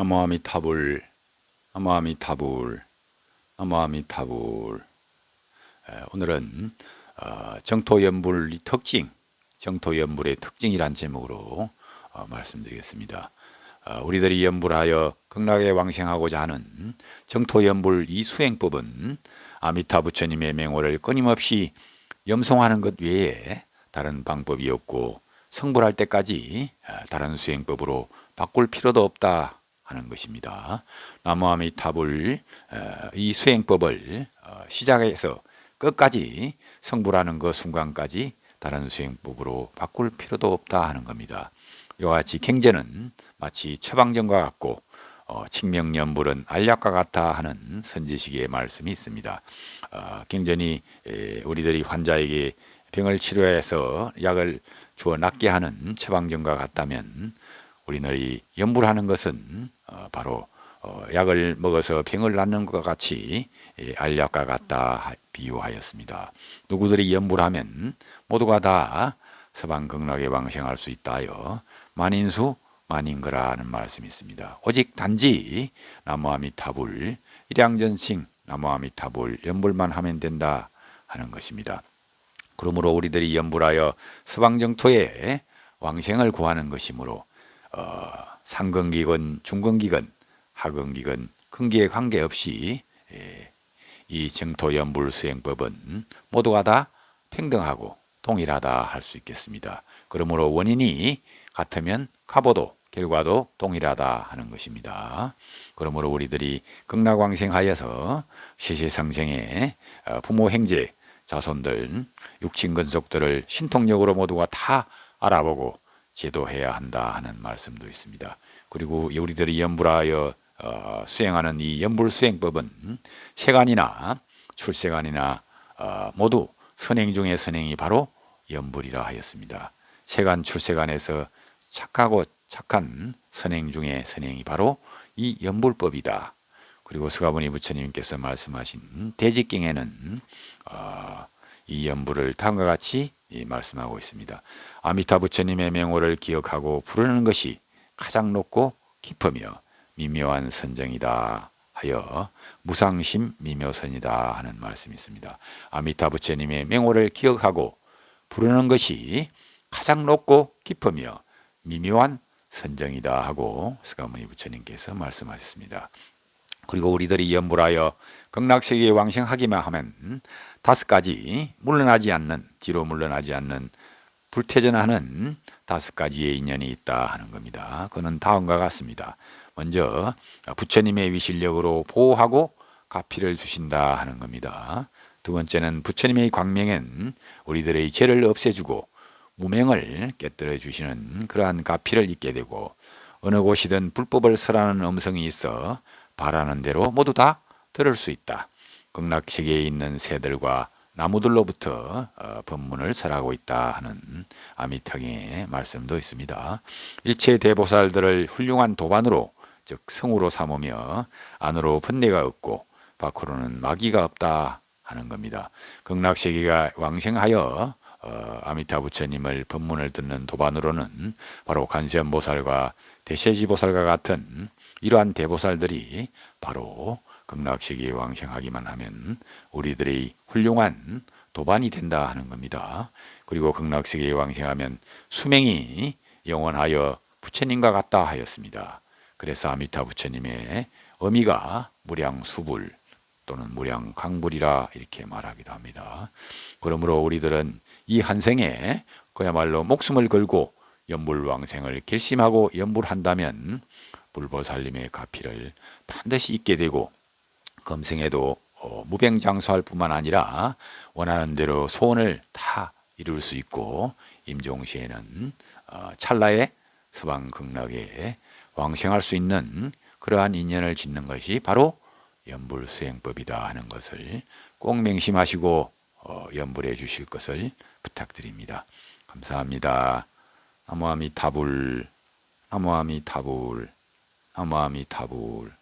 나무아미타불 나무아미타불 나무아미타불 에, 오늘은 어, 정토연불 특징 정토연불의 특징이란 제목으로 어, 말씀드리겠습니다. 어, 우리들이 연불하여 극락에 왕생하고자 하는 정토연불 이 수행법은 아미타 부처님의 맹호를 끊임없이 염송하는 것 외에 다른 방법이 없고 성불할 때까지 어, 다른 수행법으로 바꿀 필요도 없다 하는 것입니다. 나무아미타불 어, 이 수행법을 어, 시작해서 끝까지 성불하는 그 순간까지 다른 수행법으로 바꿀 필요도 없다 하는 겁니다. 이와 같이 갱제는 마치 처방전과 같고 어, 칙명연불은 알약과 같아 하는 선지식의 말씀이 있습니다. 어, 갱전이 에, 우리들이 환자에게 병을 치료해서 약을 주어 낫게 하는 처방전과 같다면 우리들이 연불하는 것은 어, 바로 어, 약을 먹어서 병을 낫는 것 같이 예, 알약과 같다 비유하였습니다. 누구들이 연불하면 모두가 다 서방 극락에 왕생할 수 있다여 만인수 만인거라는 말씀이 있습니다. 오직 단지 나무아미타불 일양전칭 나무아미타불 연불만 하면 된다 하는 것입니다. 그러므로 우리들이 연불하여 서방정토에 왕생을 구하는 것이므로 어, 상근기건 중근기건 하근기건 근기에 관계없이 예, 이 정토연불 수행법은 모두가 다 평등하고 동일하다 할 수 있겠습니다. 그러므로 원인이 같으면 가보도 결과도 동일하다 하는 것입니다. 그러므로 우리들이 극락왕생하여서 시시성생의 어, 부모 행제 자손들 육친근속들을 신통력으로 모두가 다 알아보고 제도해야 한다 하는 말씀도 있습니다. 그리고 우리들이 연불하여 어, 수행하는 이 연불 수행법은 세간이나 출세간이나 어, 모두 선행 중의 선행이 바로 연불이라 하였습니다. 세간 출세간에서 착하고 착한 선행 중의 선행이 바로 이 연불법이다. 그리고 서가모니 부처님께서 말씀하신 대직경에는 어, 이 연불을 다음과 같이 말씀하고 있습니다. 아미타 부처님의 명호를 기억하고 부르는 것이 가장 높고 깊으며 미묘한 선정이다 하여 무상심 미묘선이다 하는 말씀이 있습니다. 아미타 부처님의 명호를 기억하고 부르는 것이 가장 높고 깊으며 미묘한 선정이다 하고 스가모니 부처님께서 말씀하셨습니다. 그리고 우리들이 연불하여 극락세계에 왕생하기만 하면 다섯 가지 물러나지 않는 뒤로 물러나지 않는 불태전하는 다섯 가지의 인연이 있다 하는 겁니다. 그는 다음과 같습니다. 먼저 부처님의 위실력으로 보호하고 가피를 주신다 하는 겁니다. 두 번째는 부처님의 광명은 우리들의 죄를 없애주고 무명을 깨뜨려 주시는 그러한 가피를 잊게 되고 어느 곳이든 불법을 설하는 음성이 있어 바라는 대로 모두 다 들을 수 있다. 극락세계에 있는 새들과 나무들로부터 어, 법문을 설하고 있다 하는 아미타경의 말씀도 있습니다. 일체 대보살들을 훌륭한 도반으로 즉 성으로 삼으며 안으로 번뇌가 없고 밖으로는 마귀가 없다 하는 겁니다. 극락세계가 왕생하여 어, 아미타 부처님을 법문을 듣는 도반으로는 바로 간세음보살과 대세지보살과 같은 이러한 대보살들이 바로 극락세계에 왕생하기만 하면 우리들의 훌륭한 도반이 된다 하는 겁니다. 그리고 극락세계에 왕생하면 수명이 영원하여 부처님과 같다 하였습니다. 그래서 아미타 부처님의 의미가 무량수불 또는 무량강불이라 이렇게 말하기도 합니다. 그러므로 우리들은 이 한생에 그야말로 목숨을 걸고 연불왕생을 결심하고 연불한다면 불보살님의 가피를 반드시 잊게 되고 금생에도 어, 무병장수할 뿐만 아니라 원하는 대로 소원을 다 이룰 수 있고 임종시에는 어, 찰나의 서방 극락에 왕생할 수 있는 그러한 인연을 짓는 것이 바로 연불수행법이다 하는 것을 꼭 명심하시고 어, 연불해 주실 것을 부탁드립니다. 감사합니다. 나무아미 타불 나무아미 타불 나무아미타불